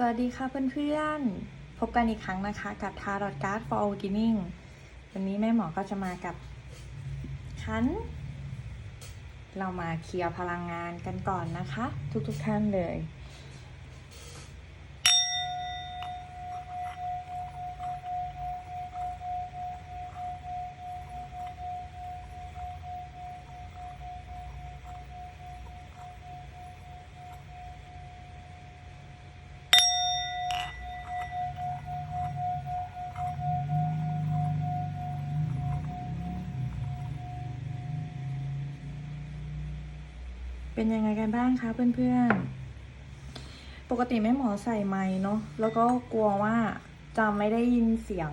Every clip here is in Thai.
สวัสดีค่ะเพื่อนๆ พบกันอีกครั้งนะคะกับ Tarot Card for Beginning วันนี้แม่หมอก็จะมากับคัน เรามาเคลียร์พลังงานกันก่อนนะคะ ทุกๆท่านเลย เป็นยังไงกันบ้างคะเพื่อนๆ ปกติแม่หมอใส่ไม้เนาะ แล้วก็กลัวว่าจะไม่ได้ยินเสียง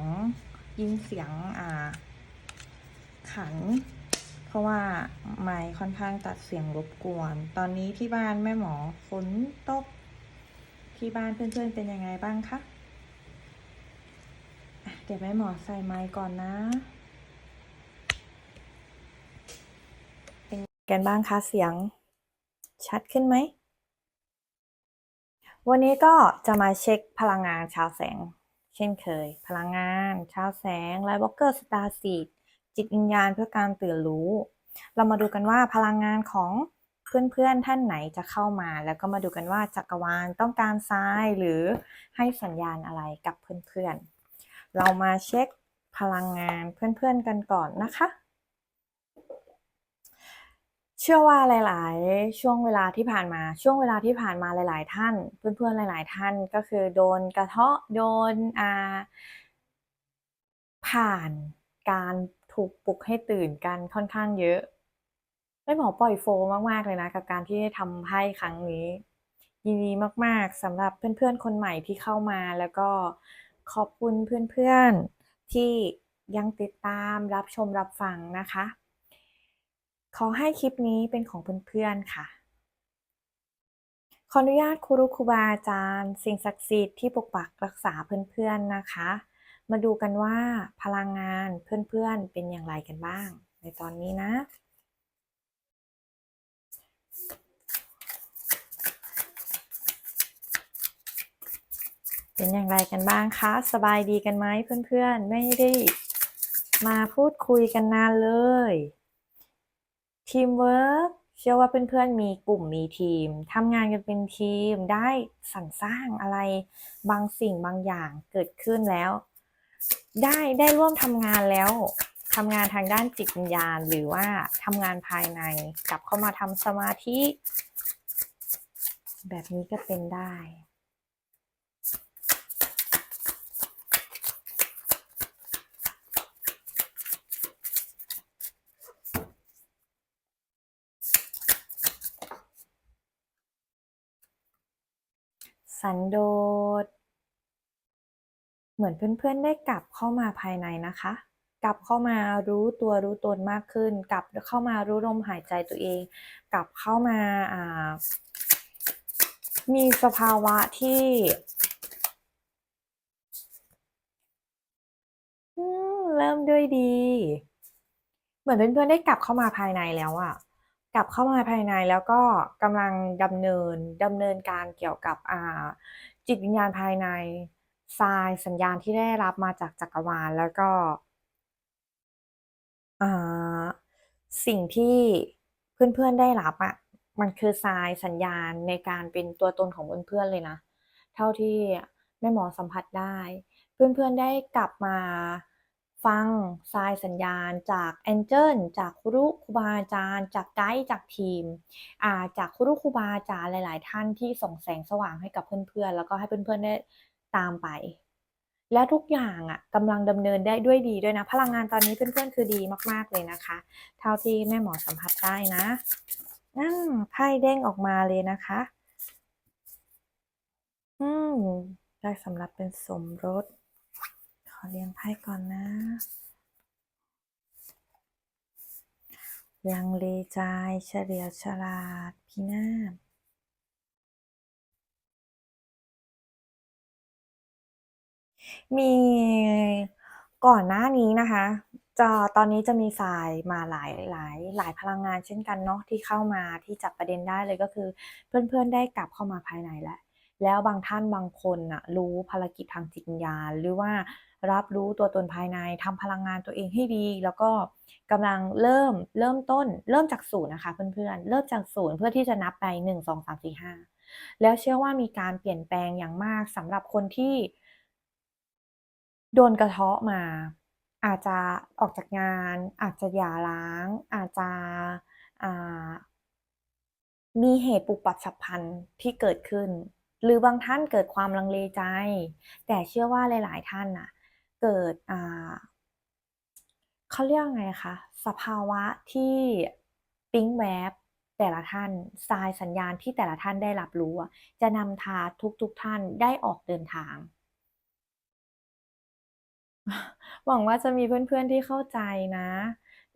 ยินเสียงอ่า ขัน เพราะว่าไม้ค่อนข้างตัดเสียงรบกวน ตอนนี้ที่บ้านแม่หมอฝนตก ที่บ้านเพื่อนๆเป็นยังไงบ้างคะเดี๋ยวแม่หมอใส่ไม้ก่อนนะ เป็นกันบ้างคะเสียง ชัดขึ้นไหม วันนี้ก็จะมาเช็คพลังงานชาวแสง เช่นเคย พลังงานชาวแสงไลบล็อกเกอร์สตาร์ซีดจิตวิญญาณเพื่อการตื่นรู้ เรามาดูกันว่าพลังงานของเพื่อนๆท่านไหนจะเข้ามา แล้วก็มาดูกันว่าจักรวาลต้องการทรายหรือให้สัญญาณอะไรกับเพื่อนๆ เรามาเช็คพลังงานเพื่อนๆกันก่อนนะคะ เชื่อว่าหลาย ๆ ช่วงเวลาที่ผ่านมา ช่วงเวลาที่ผ่านมาหลาย ๆ ท่าน เพื่อน ๆ หลาย ๆ ท่านก็คือโดนกระเทาะโดนอ่าผ่านการถูกปลุกให้ตื่นกันค่อนข้างเยอะแม่หมอปล่อยโฟลมาก ๆ เลยนะ กับการที่ได้ทำไพ่ครั้งนี้ ยินดีมาก ๆสำหรับเพื่อน ๆ คนใหม่ที่เข้ามาแล้วก็ขอบคุณเพื่อน ๆ ที่ยังติดตามรับชมรับฟังนะคะ ขอให้คลิปนี้เป็นของเพื่อนๆค่ะ ขออนุญาตครูรุครูบาอาจารย์ สิ่งศักดิ์สิทธิ์ที่ปกปักรักษาเพื่อนๆนะคะ มาดูกันว่าพลังงานเพื่อนๆเป็นอย่างไรกันบ้าง ในตอนนี้นะเป็นอย่างไรกันบ้างคะ สบายดีกันไหมเพื่อนๆ ไม่ได้มาพูดคุยกันนานเลย ทีมเวิร์กเชื่อว่าเพื่อนๆมีกลุ่มมีทีมทำงานกันเป็นทีมได้สรรสร้างอะไรบางสิ่งบางอย่างเกิดขึ้นแล้ว ได้ได้ร่วมทำงานแล้วทำงานทางด้านจิตวิญญาณ หรือว่าทำงานภายในกลับเข้ามาทำสมาธิ แบบนี้ก็เป็นได้ สันโดษ เหมือนเพื่อนๆได้กลับเข้ามาภายในนะคะ กลับเข้ามารู้ตัวรู้ตนมากขึ้น กลับเข้ามารู้ลมหายใจตัวเอง กลับเข้ามาามีสภาวะที่เริ่มด้วยดี เหมือนเพื่อนๆได้กลับเข้ามาภายในแล้วอะ กลับเข้ามาภายในแล้วก็กำลังดำเนินดำเนินการเกี่ยวกับจิตวิญญาณภายในทรายสัญญาณที่ได้รับมาจากจักรวาลแล้วก็สิ่งที่เพื่อนๆได้รับอะมันคือทรายสัญญาณในการเป็นตัวตนของเพื่อนๆเลยนะ เท่าที่แม่หมอสัมผัสได้ เพื่อนๆได้กลับมา ฟังทรายสัญญาณจากแองเจิลจากครูครูบาอาจารย์ จากไกด์จากทีมาจากครูครูบาอาจารย์หลาย ๆ ท่านที่ส่องแสงสว่างให้กับเพื่อน ๆ แล้วก็ให้เพื่อน ๆ ได้ตามไป และทุกอย่างอะกำลังดำเนินได้ด้วยดีด้วยนะ พลังงานตอนนี้เพื่อน ๆ คือดีมาก ๆ เลยนะคะ เท่าที่แม่หมอสัมผัสได้นะอาไพ่เด้งออกมาเลยนะคะ อืม ได้สำหรับเป็นสมรส อเรียงไพ่ก่อนนะ ลังเลใจเฉลียวฉลาดพินาศมีก่อนหน้านี้นะคะ จะตอนนี้จะมีทรายมาหลายหลายหลายพลังงานเช่นกันเนาะที่เข้ามาที่จับประเด็นได้เลยก็คือ เพื่อนๆได้กลับเข้ามาภายในแล้ว แล้วบางท่านบางคนน่ะรู้ภารกิจทางจิตวิญญาณ หรือว่ารับรู้ตัวตนภายในทำพลังงานตัวเองให้ดี แล้วก็กำลังเริ่มเริ่มต้น เริ่มจาก0นย์นะคะเพื่อนๆเริ่มจาก0เพื่อที่จะนับไป1 2 3 4 5แล้วเชื่อว่ามีการเปลี่ยนแปลงอย่างมากสำหรับคนที่ โดนกระเทาะมา อาจจะออกจากงาน อาจจะหย่าร้าง อาจจะมีเหตุปุบปับฉับพลันที่เกิดขึ้น หรือบางท่านเกิดความลังเลใจ แต่เชื่อว่าหลาย ๆ ท่านน่ะเกิดอ่าเขาเรียกว่าไงคะสภาวะที่ปิ๊งแวบแต่ละท่านทรายสัญญาณที่แต่ละท่านได้รับรู้ จะนำพาทุกๆท่านได้ออกเดินทาง หวังว่าจะมีเพื่อนๆที่เข้าใจนะ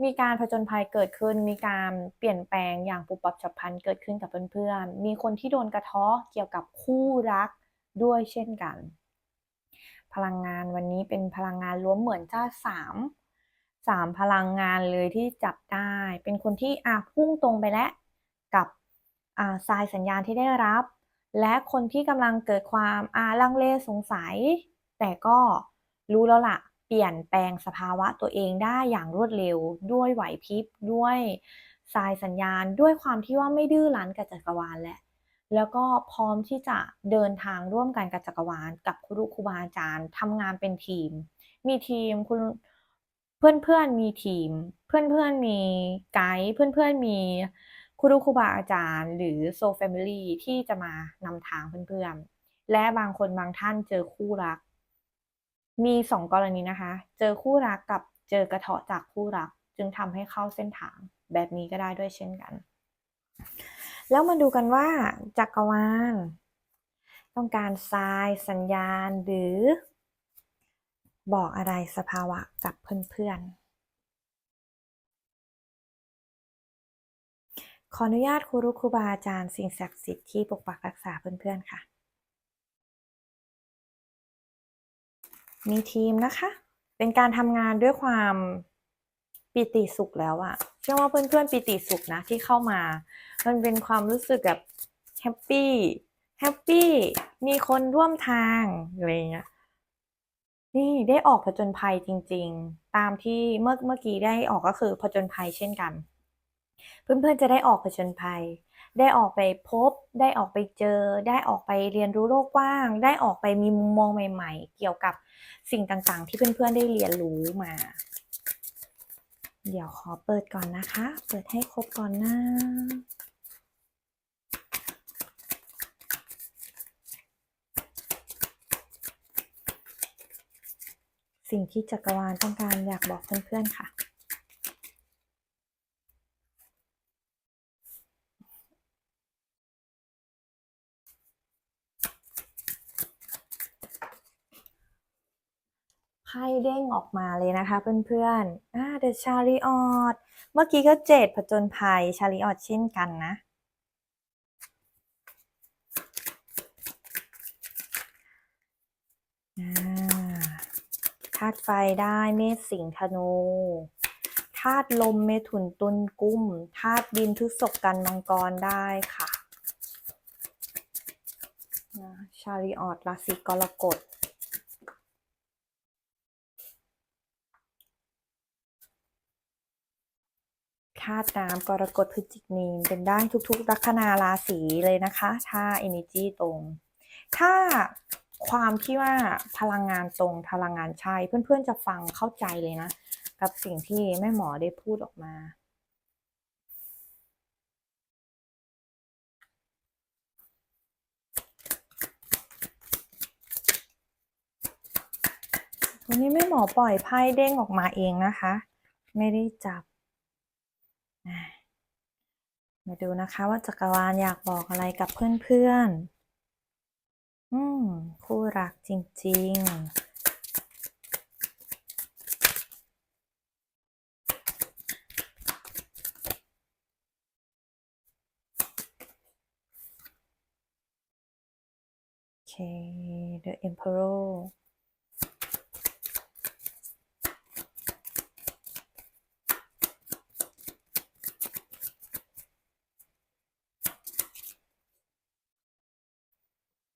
มีการผจญภัยเกิดขึ้น มีการเปลี่ยนแปลงอย่างปุบปับฉับพลันเกิดขึ้นกับเพื่อนๆ มีคนที่โดนกระทาะเกี่ยวกับคู่รักด้วยเช่นกัน พลังงานวันนี้เป็นพลังงานล้วนเหมือนจะ3 3พลังงานเลยที่จับได้ เป็นคนที่อ่าพุ่งตรงไปแล้วกับอ่าทรายสัญญาณที่ได้รับ และคนที่กำลังเกิดความอ่าลังเลสงสัย แต่ก็รู้แล้วล่ะ เปลี่ยนแปลงสภาวะตัวเองได้อย่างรวดเร็ว ด้วยไหวพริบด้วยทรายสัญญาณ ด้วยความที่ว่าไม่ดื้อรั้นกับจักรวาลแล้วแล้วก็พร้อมที่จะเดินทางร่วมกันกับจักรวาล กับครูครูบาอาจารย์ทำงานเป็นทีม มีทีมคุณเพื่อนๆมีทีม เพื่อนๆมีไกด์เพื่อนๆมีครูครูบาอาจารย์ หรือ Soul Family ที่จะมานำทางเพื่อนๆและบางคนบางท่านเจอคู่รัก มี2กรณีนะคะ เจอคู่รักกับเจอกระเทาะจากคู่รัก จึงทำให้เข้าเส้นทางแบบนี้ก็ได้ด้วยเช่นกัน แล้วมาดูกันว่าจักรวาลต้องการทรายสัญญาณหรือ บอกอะไรสภาวะกับเพื่อนๆ ขออนุญาตครูครูบาอาจารย์สิ่งศักดิ์สิทธิ์ที่ปกปักรักษาเพื่อนๆค่ะ มีทีมนะคะ เป็นการทำงานด้วยความปิติสุขแล้วอะเชื่อว่าเพื่อนๆปิติสุขนะที่เข้ามา มันเป็นความรู้สึกแบบแฮปปี้แฮปปี้มีคนร่วมทางอะไรเงี้ยนี่ได้ออกผจญภัยจริง ๆ ตามที่เมื่อเมื่อกี้ได้ออกก็คือผจญภัยเช่นกัน เพื่อนๆจะได้ออกผจญภัย ได้ออกไปพบ ได้ออกไปเจอ ได้ออกไปเรียนรู้โลกกว้าง ได้ออกไปมีมุมมองใหม่ ๆ เกี่ยวกับสิ่งต่างๆ ที่เพื่อนๆได้เรียนรู้มา เดี๋ยวขอเปิดก่อนนะคะ เปิดให้ครบก่อนนะสิ่งที่จักรวาลต้องการอยากบอกเพื่อนๆค่ะ เด้งออกมาเลยนะคะเพื่อนๆอ่า The Chariot เมื่อกี้ก็7ผจญภัย Chariot เช่นกันนะ ธาตุไฟได้เมษสิงธนูธาตุลมเมถุนตุลกุ้มธาตุดินพฤษภกันมังกรได้ค่ะอา Chariot ราศีกรกฎาตุน้ำกรกฎพฤศจิกมีนเป็นได้ทุกๆ ลัคนาราศีเลยนะคะ ถ้าเอเนจีตรง ถ้าความที่ว่าพลังงานตรงพลังงานใช่เพื่อนๆจะฟังเข้าใจเลยนะ กับสิ่งที่แม่หมอได้พูดออกมาวันนี้แม่หมอปล่อยไพ่เด้งออกมาเองนะคะ ไม่ได้จับ มาดูนะคะว่าจักรวาลอยากบอกอะไรกับเพื่อนๆ อืม คู่รักจริงๆโอเค The Emperor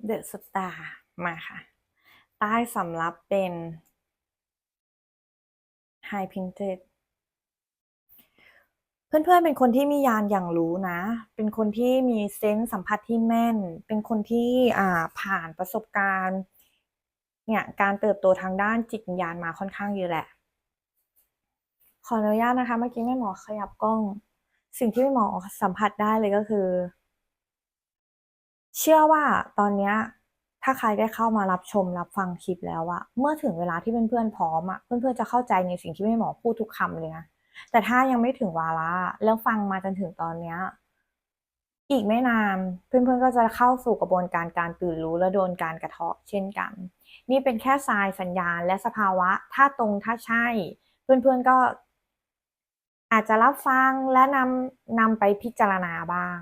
เดอะสตาร์มาค่ะ ใต้สำรับเป็น High Printed เพื่อนๆ เป็นคนที่มียานอย่างรู้นะ เป็นคนที่มีเซนส์สัมผัสที่แม่น เป็นคนที่อ่าผ่านประสบการณ์ เนี่ยการเติบโตทางด้านจิตวิญญาณมาค่อนข้างเยอะแหละ ขออนุญาตนะคะ เมื่อกี้แม่หมอขยับกล้อง สิ่งที่แม่หมอสัมผัสได้เลยก็คือ เชื่อว่าตอนเนี้ยถ้าใครได้เข้ามารับชมรับฟังคลิปแล้วอะเมื่อถึงเวลาที่เพื่อนๆพร้อมอะเพื่อนๆจะเข้าใจในสิ่งที่แม่หมอพูดทุกคำเลยนะแต่ถ้ายังไม่ถึงวาระแล้วฟังมาจนถึงตอนเนี้ยอีกไม่นานเพื่อนๆก็จะเข้าสู่กระบวนการการตื่นรู้และโดนการกระเทาะเช่นกัน นี่เป็นแค่ทรายสัญญาณและสภาวะ ถ้าตรงถ้าใช่ เพื่อนๆก็อาจจะรับฟังและนำนำไปพิจารณาบ้าง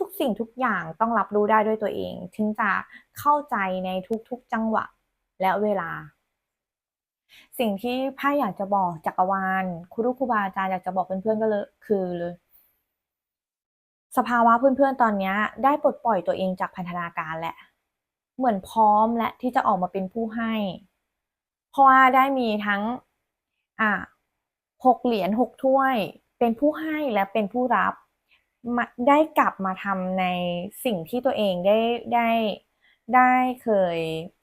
ทุกๆ สิ่งทุกอย่างต้องรับรู้ได้ด้วยตัวเอง ถึงจะเข้าใจในทุกๆ จังหวะและเวลา สิ่งที่พ่อยากจะบอกจักรวาลครูครูบาอาจารย์อยากจะบอกเพื่อนๆก็เลยคือสภาวะเพื่อนๆตอนนี้ได้ปลดปล่อยตัวเองจากพันธนาการแหละ เหมือนพร้อมและที่จะออกมาเป็นผู้ให้ เพราะว่าได้มีทั้งอ่าหกเหรียญหกถ้วย เป็นผู้ให้และเป็นผู้รับ ได้กลับมาทำในสิ่งที่ตัวเองได้ได้ได้เคย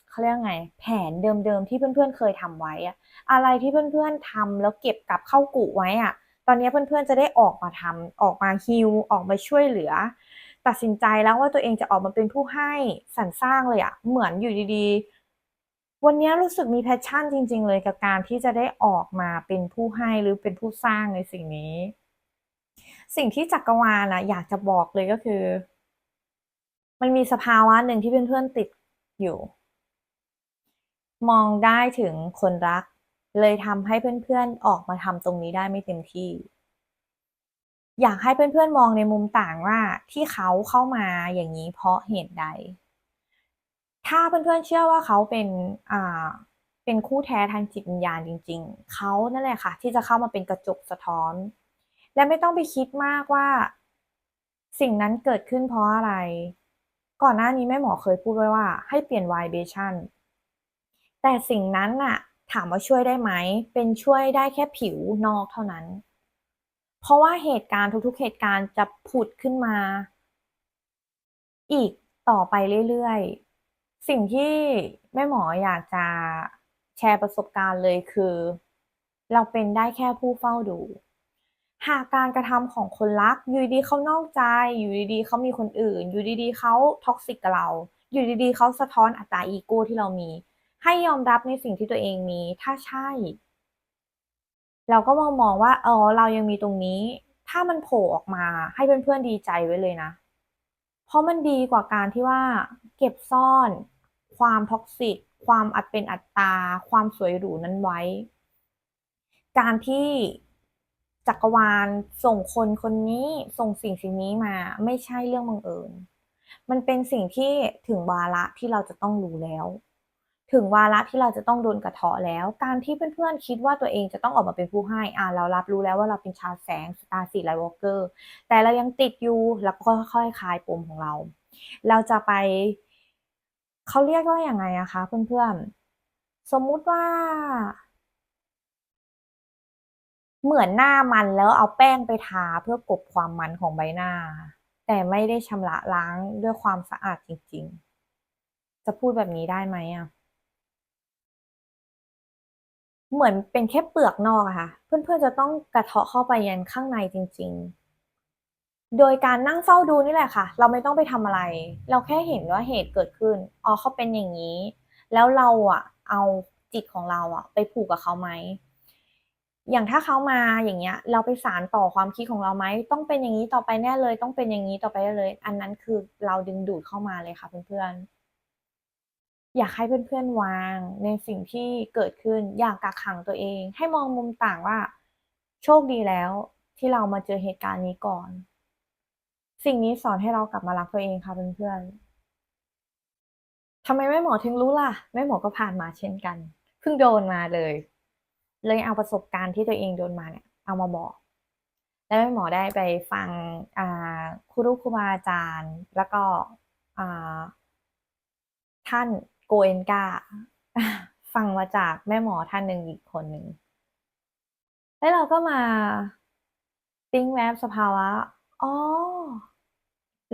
เขาเรียกไง แผนเดิมๆที่เพื่อนๆเคยทำไว้อะอะไรที่เพื่อนๆทำแล้วเก็บกลับเข้ากุไว้อะตอนนี้เพื่อนๆจะได้ออกมาทำออกมาฮิวออกมาช่วยเหลือ ตัดสินใจแล้วว่าตัวเองจะออกมาเป็นผู้ให้สรรสร้างเลยอะเหมือนอยู่ดีๆ วันนี้รู้สึกมีแพชชั่นจริง ๆ เลยกับการที่จะได้ออกมาเป็นผู้ให้หรือเป็นผู้สร้างในสิ่งนี้ สิ่งที่จักรวาลอะอยากจะบอกเลยก็คือ มันมีสภาวะหนึ่งที่เพื่อนๆติดอยู่ มองได้ถึงคนรัก เลยทำให้เพื่อนๆออกมาทำตรงนี้ได้ไม่เต็มที่ อยากให้เพื่อนๆมองในมุมต่างว่าที่เขาเข้ามาอย่างนี้เพราะเหตุใด ถ้าเพื่อนๆเชื่อว่าเขาเป็นอ่าเป็นคู่แท้ทางจิตวิญญาณจริง ๆ เขานั่นแหละค่ะ ที่จะเข้ามาเป็นกระจกสะท้อน และไม่ต้องไปคิดมากว่า สิ่งนั้นเกิดขึ้นเพราะอะไร ก่อนหน้านี้แม่หมอเคยพูดไว้ว่า ให้เปลี่ยน vibration แต่สิ่งนั้นน่ะ ถามว่าช่วยได้ไหม เป็นช่วยได้แค่ผิวนอกเท่านั้น เพราะว่าเหตุการณ์ทุกๆ เหตุการณ์จะผุดขึ้นมา อีกต่อไปเรื่อยๆ สิ่งที่แม่หมออยากจะแชร์ประสบการณ์เลยคือ เราเป็นได้แค่ผู้เฝ้าดู หากการกระทำของคนรัก อยู่ดีเขานอกใจ อยู่ดีๆเขามีคนอื่น อยู่ดีๆเขาท็อกซิกกับเรา อยู่ดีๆเขาสะท้อนอัตตาอีโก้ที่เรามี ให้ยอมรับในสิ่งที่ตัวเองมี ถ้าใช่ เราก็มองมองว่าเออเรายังมีตรงนี้ ถ้ามันโผล่ออกมาให้เพื่อนๆดีใจไว้เลยนะ เพราะมันดีกว่าการที่ว่า เก็บซ่อน ความท็อกซิกความอัดเป็นอัตตา ความสวยหรูนั้นไว้ การที่ จักรวาลส่งคนคนนี้ส่งสิ่งสิ่งนี้มา ไม่ใช่เรื่องบังเอิญ มันเป็นสิ่งที่ถึงวาระที่เราจะต้องรู้แล้ว ถึงวาระที่เราจะต้องโดนกระเทาะแล้ว การที่เพื่อนๆคิดว่าตัวเองจะต้องออกมาเป็นผู้ให้อ่าเรารับรู้แล้วว่าเราเป็นชาวแสงสตาร์สีไลวอล์เกอร์แต่เรายังติดอยู่แล้วก็ค่อยๆคลายปมของเรา เราจะไปเขาเรียกว่าอย่างไงอะคะเพื่อนๆสมมุติว่า เหมือนหน้ามันแล้วเอาแป้งไปทาเพื่อกบความมันของใบหน้า แต่ไม่ได้ชำระล้างด้วยความสะอาดจริง ๆ จะพูดแบบนี้ได้ไหมอะเหมือนเป็นแค่เปลือกนอกอะค่ะ เพื่อนๆจะต้องกระเทาะเข้าไปยันข้างในจริง ๆ โดยการนั่งเฝ้าดูนี่แหละค่ะ เราไม่ต้องไปทำอะไร เราแค่เห็นว่าเหตุเกิดขึ้นอ๋อเขาเป็นอย่างนี้ แล้วเราอะเอาจิตของเราอะไปผูกกับเขาไหม อย่างถ้าเขามาอย่างเงี้ย เราไปสานต่อความคิดของเราไหมต้องเป็นอย่างนี้ต่อไปแน่เลย ต้องเป็นอย่างนี้ต่อไปเลย อันนั้นคือเราดึงดูดเข้ามาเลยค่ะเพื่อนๆอยากให้เพื่อนๆวางในสิ่งที่เกิดขึ้น อย่ากักขังตัวเอง ให้มองมุมต่างว่า โชคดีแล้ว ที่เรามาเจอเหตุการณ์นี้ก่อน สิ่งนี้สอนให้เรากลับมารักตัวเองค่ะเพื่อนๆทำไมแม่หมอถึงรู้ล่ะแม่หมอก็ผ่านมาเช่นกันเพิ่งโดนมาเลย เลยเอาประสบการณ์ที่ตัวเองโดนมาเนี่ยเอามาบอก แล้วแม่หมอได้ไปฟังอ่าครูครูบาอาจารย์ แล้วก็ท่านโกเอนกาฟังมาจากแม่หมอท่านหนึ่งอีกคนหนึ่งแล้วเราก็มาติ้งแวบสภาวะอ๋อ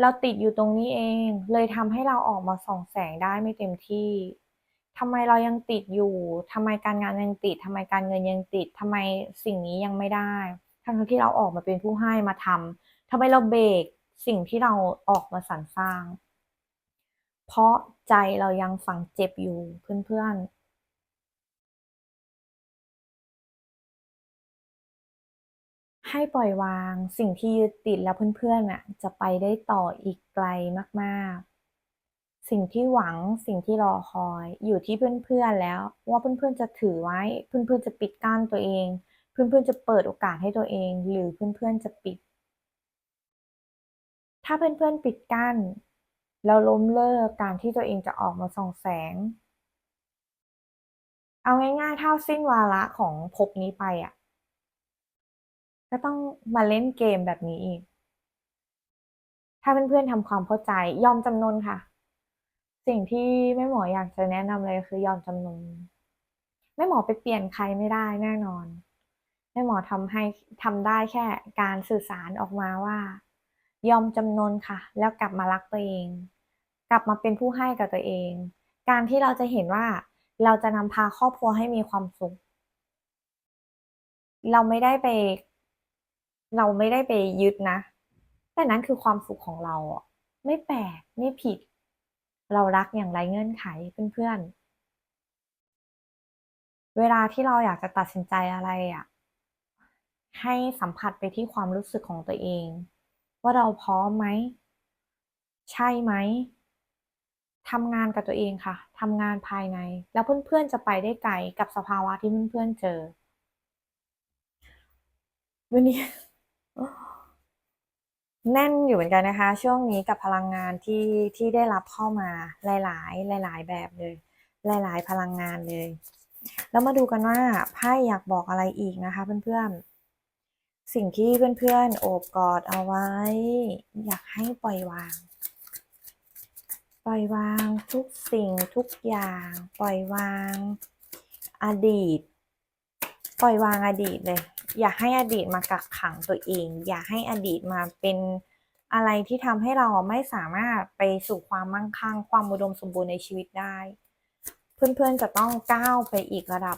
เราติดอยู่ตรงนี้เอง เลยทำให้เราออกมาส่องแสงได้ไม่เต็มที่ ทำไมเรายังติดอยู่ทำไมการงานยังติดทำไมการเงินยังติดทำไมสิ่งนี้ยังไม่ได้ ทั้งที่เราออกมาเป็นผู้ให้มาทำทำไมเราเบรกสิ่งที่เราออกมาสรรสร้าง เพราะใจเรายังฝังเจ็บอยู่เพื่อนๆให้ปล่อยวางสิ่งที่ยึดติดแล้วเพื่อนๆน่ะจะไปได้ต่ออีกไกลมากๆ สิ่งที่หวังสิ่งที่รอคอยอยู่ที่เพื่อนๆแล้ว ว่าเพื่อนๆจะถือไว้ เพื่อนๆจะปิดกั้นตัวเอง เพื่อนๆจะเปิดโอกาสให้ตัวเอง หรือเพื่อนๆจะปิด ถ้าเพื่อนๆปิดกั้นแล้วล้มเลิกการที่ตัวเองจะออกมาส่องแสง เอาง่ายๆถ้าสิ้นวาระของภพนี้ไปอะ ก็ต้องมาเล่นเกมแบบนี้อีก ถ้าเพื่อนๆทำความเข้าใจยอมจำนนค่ะ สิ่งที่แม่หมออยากจะแนะนำเลยคือยอมจำนนแม่หมอไปเปลี่ยนใครไม่ได้แน่นอนแม่หมอทำให้ทำได้แค่การสื่อสารออกมาว่า ยอมจำนนค่ะ แล้วกลับมารักตัวเอง กลับมาเป็นผู้ให้กับตัวเอง การที่เราจะเห็นว่าเราจะนำพาครอบครัวให้มีความสุข เราไม่ได้ไป เราไม่ได้ไปยึดนะ แต่นั้นคือความสุขของเราอะไม่แปลกไม่ผิด เรารักอย่างไรเงื่อนไขเพื่อนๆ เวลาที่เราอยากจะตัดสินใจอะไรอะ ให้สัมผัสไปที่ความรู้สึกของตัวเอง ว่าเราพร้อมไหม ใช่ไหมทำงานกับตัวเองค่ะทำงานภายใน แล้วเพื่อนๆจะไปได้ไกลกับสภาวะที่เพื่อนๆเจอวันนี้ แน่นอยู่เหมือนกันนะคะ ช่วงนี้กับพลังงานที่ที่ได้รับเข้ามาหลาย ๆ หลาย ๆ แบบเลย หลาย ๆ พลังงานเลย แล้วมาดูกันว่าไพ่อยากบอกอะไรอีกนะคะ เพื่อนๆ สิ่งที่เพื่อนๆ โอบกอดเอาไว้ อยากให้ปล่อยวาง ปล่อยวางทุกสิ่งทุกอย่าง ปล่อยวางอดีต ปล่อยวางอดีตเลย อย่าให้อดีตมากักขังตัวเอง อย่าให้อดีตมาเป็นอะไรที่ทำให้เราไม่สามารถไปสู่ความมั่งคั่ง ความอุดมสมบูรณ์ในชีวิตได้ เพื่อนๆจะต้องก้าวไปอีกระดับ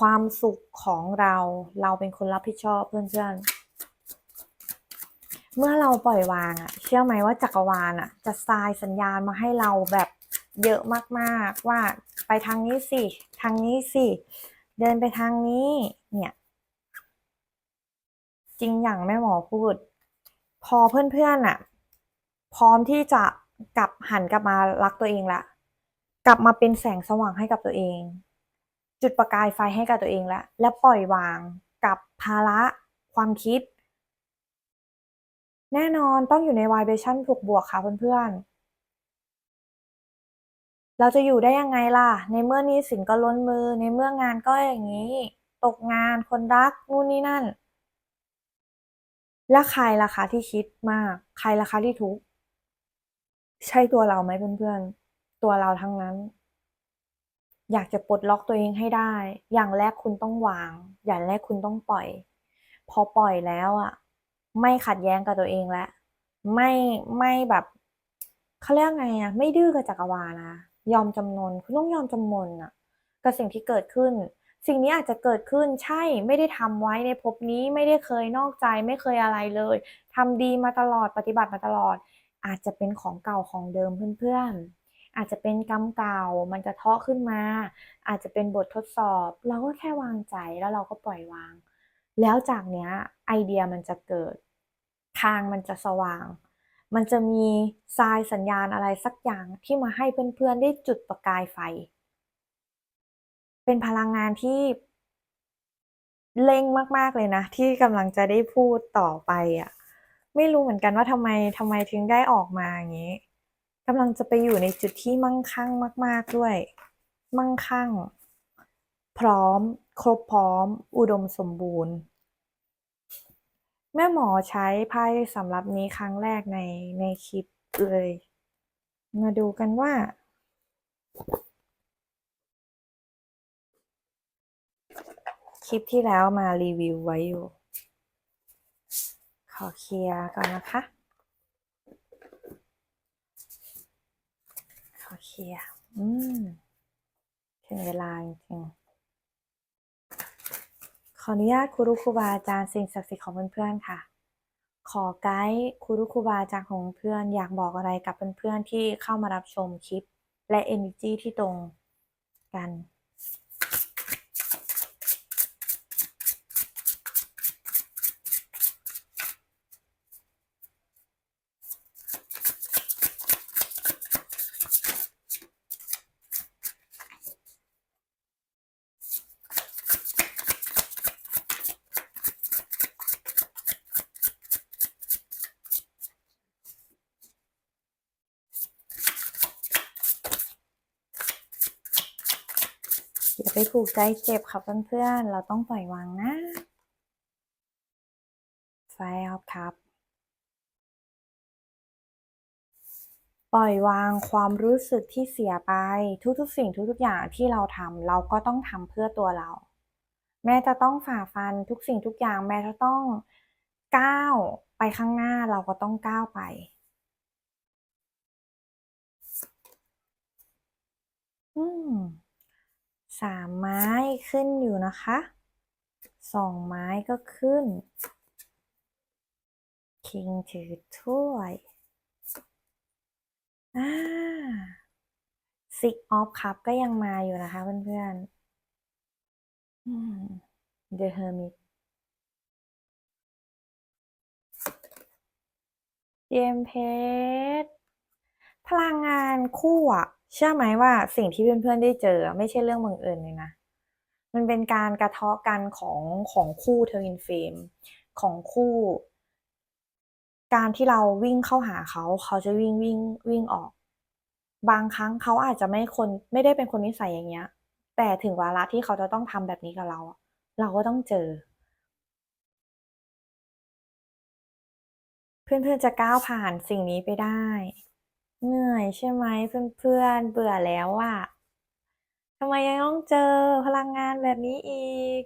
ความสุขของเรา เราเป็นคนรับผิดชอบเพื่อนๆ เมื่อเราปล่อยวางอะเชื่อไหมว่าจักรวาลอะจะทรายสัญญาณมาให้เราแบบเยอะมากๆว่าไปทางนี้สิ ทางนี้สิ เดินไปทางนี้ เนี่ย จริงอย่างแม่หมอพูด พอเพื่อนๆอะพร้อมที่จะกลับหันกลับมารักตัวเองละ กลับมาเป็นแสงสว่างให้กับตัวเอง จุดประกายไฟให้กับตัวเองละ และปล่อยวางกับภาระความคิด แน่นอนต้องอยู่ในวายเบชั่นบวกบวกค่ะเพื่อนๆ เราจะอยู่ได้ยังไงล่ะ ในเมื่อนี้สินก็ล้นมือ ในเมื่องานก็อย่างนี้ ตกงานคนรักนู่นนี่นั่น แล้วใครล่ะคะที่คิดมาก ใครล่ะคะที่ทุก ใช่ตัวเราไหมเพื่อนๆ ตัวเราทั้งนั้น อยากจะปลดล็อกตัวเองให้ได้ อย่างแรกคุณต้องวาง อย่างแรกคุณต้องปล่อย พอปล่อยแล้วอะ ไม่ขัดแย้งกับตัวเองแล้ว ไม่ไม่แบบเขาเรียกไงอะ ไม่ดื้อกับจักรวาลนะ ยอมจำนน คุณต้องยอมจำนนอะ กับสิ่งที่เกิดขึ้น สิ่งนี้อาจจะเกิดขึ้นใช่ไม่ได้ทำไว้ในภพนี้ไม่ได้เคยนอกใจไม่เคยอะไรเลยทำดีมาตลอดปฏิบัติมาตลอด อาจจะเป็นของเก่าของเดิมเพื่อนๆ อาจจะเป็นกรรมเก่ามันจะเทาะขึ้นมา อาจจะเป็นบททดสอบ เราก็แค่วางใจแล้วเราก็ปล่อยวาง แล้วจากเนี้ยไอเดียมันจะเกิด ทางมันจะสว่าง มันจะมีทรายสัญญาณอะไรสักอย่างที่มาให้เพื่อนๆได้จุดประกายไฟ เป็นพลังงานที่เร่งมาก ๆ เลยนะ ที่กำลังจะได้พูดต่อไปอะ ไม่รู้เหมือนกันว่าทำไมทำไมถึงได้ออกมาอย่างนี้กำลังจะไปอยู่ในจุดที่มั่งคั่งมาก ๆด้วย มั่งคั่ง พร้อม ครบพร้อม อุดมสมบูรณ์ แม่หมอใช้ไพ่สำหรับนี้ครั้งแรกในในคลิปเลย มาดูกันว่า ลิปที่แล้วมารีวิวไว้อยู่ ขอเคลียร์ก่อนนะคะ ขอเคลียร์ อืมถึงเวลาจริงๆขออนุญาตครูรุครูบาอาจารย์สิ่งศักดิ์สิทธิ์ของเพื่อนๆค่ะ ขอไกด์ครูรุครูบาอาจารย์ของเพื่อนอยากบอกอะไรกับเพื่อนๆที่เข้ามารับชมคลิป และ energy ที่ตรงกัน อย่าไปผูกใจเจ็บค่ะเพื่อนๆ เราต้องปล่อยวางนะ ไฟออฟครับ ปล่อยวางความรู้สึกที่เสียไป ทุกๆ สิ่งทุกๆ อย่างที่เราทำเราก็ต้องทำเพื่อตัวเรา แม้จะต้องฝ่าฟันทุกสิ่งทุกอย่าง แม้จะต้องก้าวไปข้างหน้าเราก็ต้องก้าวไปอืม สามไม้ขึ้นอยู่นะคะสองไม้ก็ขึ้น คิงถือถ้วยอ่า Six of Cup ก็ยังมาอยู่นะคะเพื่อนๆอืม The Hermit เจมเพชรพลังงานคู่อะ เชื่อไหมว่าสิ่งที่เพื่อนๆได้เจอไม่ใช่เรื่องบังเอิญเลยนะ มันเป็นการกระเทาะกันของของคู่เทวินเฟมของคู่ การที่เราวิ่งเข้าหาเขาเขาจะวิ่งวิ่งวิ่งออก บางครั้งเขาอาจจะไม่คนไม่ได้เป็นคนนิสัยอย่างเงี้ย แต่ถึงวาระที่เขาจะต้องทำแบบนี้กับเรา เราก็ต้องเจอ เพื่อนๆจะก้าวผ่านสิ่งนี้ไปได้ เหนื่อยใช่ไหมเพื่อนๆเบื่อแล้วอะทำไมยังต้องเจอพลังงานแบบนี้อีก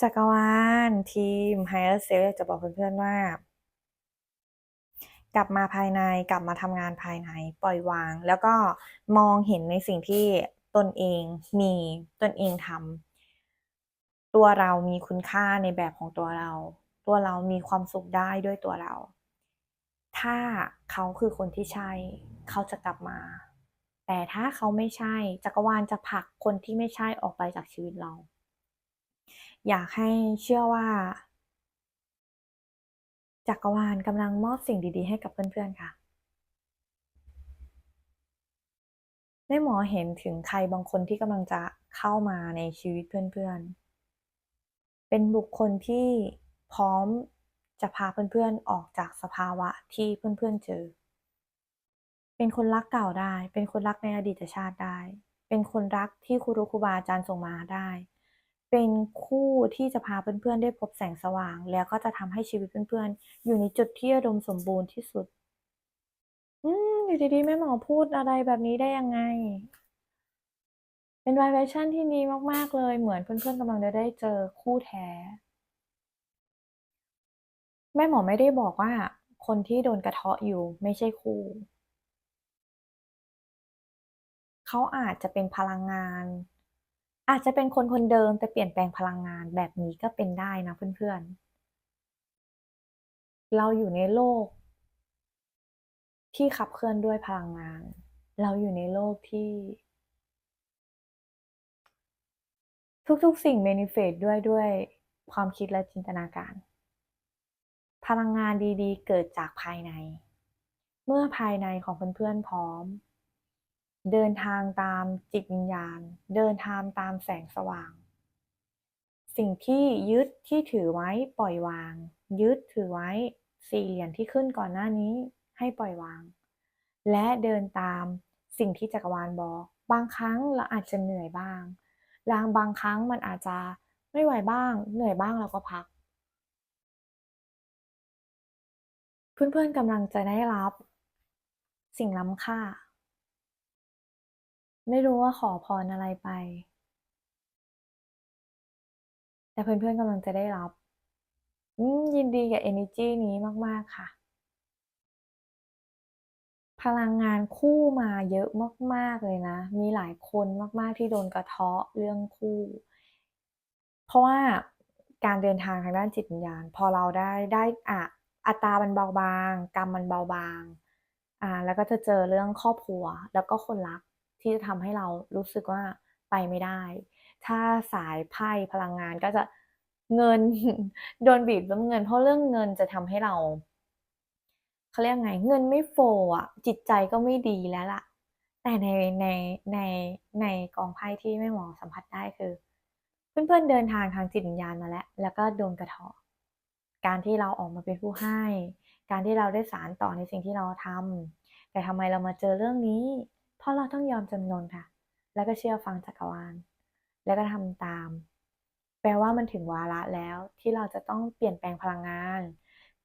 จักรวาลทีม Higher Self อยากจะบอกเพื่อนๆว่า กลับมาภายในกลับมาทำงานภายในปล่อยวาง แล้วก็มองเห็นในสิ่งที่ตนเองมีตนเองทำตัวเรามีคุณค่าในแบบของตัวเรา ตัวเรามีความสุขได้ด้วยตัวเรา ถ้าเขาคือคนที่ใช่ เขาจะกลับมา แต่ถ้าเขาไม่ใช่ จักรวาลจะผลักคนที่ไม่ใช่ออกไปจากชีวิตเรา อยากให้เชื่อว่า จักรวาลกำลังมอบสิ่งดีๆ ให้กับเพื่อนๆค่ะแม่หมอเห็นถึงใครบางคนที่กำลังจะเข้ามาในชีวิตเพื่อนๆ เป็นบุคคลที่ พร้อมจะพาเพื่อนๆออกจากสภาวะที่เพื่อนๆเจอ เป็นคนรักเก่าได้ เป็นคนรักในอดีตชาติได้ เป็นคนรักที่ครูรุครูบาอาจารย์ส่งมาได้ เป็นคู่ที่จะพาเพื่อนๆได้พบแสงสว่าง แล้วก็จะทำให้ชีวิตเพื่อนๆ อยู่ในจุดที่อุดมสมบูรณ์ที่สุด อืมอยู่ดีๆแม่หมอพูดอะไรแบบนี้ได้ยังไง เป็น vibration ที่ดีมากๆเลย เหมือนเพื่อนๆกำลังจะได้เจอคู่แท้ แม่หมอไม่ได้บอกว่าคนที่โดนกระเทาะอยู่ไม่ใช่ครู เขาอาจจะเป็นพลังงาน อาจจะเป็นคนคนเดิมแต่เปลี่ยนแปลงพลังงานแบบนี้ก็เป็นได้นะเพื่อนๆ เราอยู่ในโลก ที่ขับเคลื่อนด้วยพลังงาน เราอยู่ในโลกที่ ทุกๆสิ่ง manifest ด้วยด้วยความคิดและจินตนาการ พลังงานดีๆ เกิดจากภายใน เมื่อภายในของเพื่อนๆพร้อม เดินทางตามจิตวิญญาณ เดินทางตามแสงสว่าง สิ่งที่ยึดที่ถือไว้ปล่อยวาง ยึดถือไว้สี่เหรียญที่ขึ้นก่อนหน้านี้ให้ปล่อยวาง และเดินตามสิ่งที่จักรวาลบอก บางครั้งเราอาจจะเหนื่อยบ้างบางบางครั้งมันอาจจะไม่ไหวบ้าง เหนื่อยบ้างเราก็พัก เพื่อนๆกำลังจะได้รับ สิ่งล้ำค่า ไม่รู้ว่าขอพรอะไรไป แต่เพื่อนๆกำลังจะได้รับยินดีกับ energy นี้มากๆค่ะ พลังงานคู่มาเยอะมากๆเลยนะ มีหลายคนมากๆที่โดนกระเทาะเรื่องคู่ เพราะว่าการเดินทางทางด้านจิตวิญญาณ พอเราได้ได้อ่า อัตรามันเบาบาง กรรมมันเบาบาง อ่า แล้วก็จะเจอเรื่องครอบครัว แล้วก็คนรักที่จะทำให้เรารู้สึกว่าไปไม่ได้ ถ้าสายไพ่พลังงานก็จะเงินโดนบีบเรื่องเงิน เพราะเรื่องเงินจะทำให้เราเขาเรียกไง เงินไม่โฟลว์อะจิตใจก็ไม่ดีแล้วล่ะ แต่ในในในในกองไพ่ที่แม่หมอสัมผัสได้คือ เพื่อนๆเดินทางทางจิตวิญญาณมาแล้ว แล้วก็โดนกระทาะ การที่เราออกมาเป็นผู้ให้ การที่เราได้สานต่อในสิ่งที่เราทำแต่ทำไมเรามาเจอเรื่องนี้ เพราะเราต้องยอมจำนนค่ะ แล้วก็เชื่อฟังจักรวาล แล้วก็ทำตาม แปลว่ามันถึงวาระแล้วที่เราจะต้องเปลี่ยนแปลงพลังงาน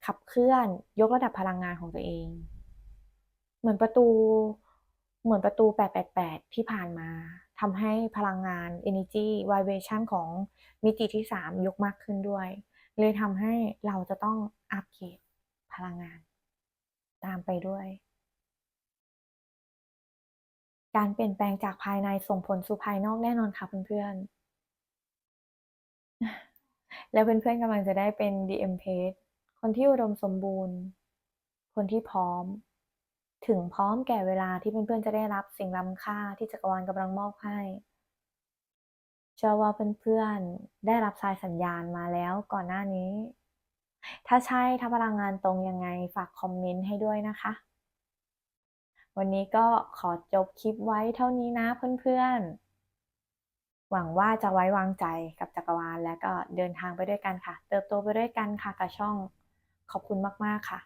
ขับเคลื่อนยกระดับพลังงานของตัวเอง เหมือนประตู เหมือนประตู 888 ที่ผ่านมาทำให้พลังงาน energy vibration ของมิติที่ 3 ยกมากขึ้นด้วย เลยทำให้เราจะต้องอัปเกรดพลังงาน ตามไปด้วย การเปลี่ยนแปลงจากภายในส่งผลสู่ภายนอกแน่นอนค่ะเพื่อนๆ แล้วเพื่อนๆกำลังจะได้เป็น DM Page คนที่อุดมสมบูรณ์ คนที่พร้อม ถึงพร้อมแก่เวลาที่เพื่อนๆจะได้รับสิ่งล้ำค่าที่จักรวาลกำลังมอบให้ เชื่อว่าเพื่อนๆได้รับสายสัญญาณมาแล้วก่อนหน้านี้ ถ้าใช่ถ้าพลังงานตรงยังไงฝากคอมเมนต์ให้ด้วยนะคะ วันนี้ก็ขอจบคลิปไว้เท่านี้นะเพื่อนๆ หวังว่าจะไว้วางใจกับจักรวาลและก็เดินทางไปด้วยกันค่ะ เติบโตไปด้วยกันค่ะกับช่องขอบคุณมากๆค่ะ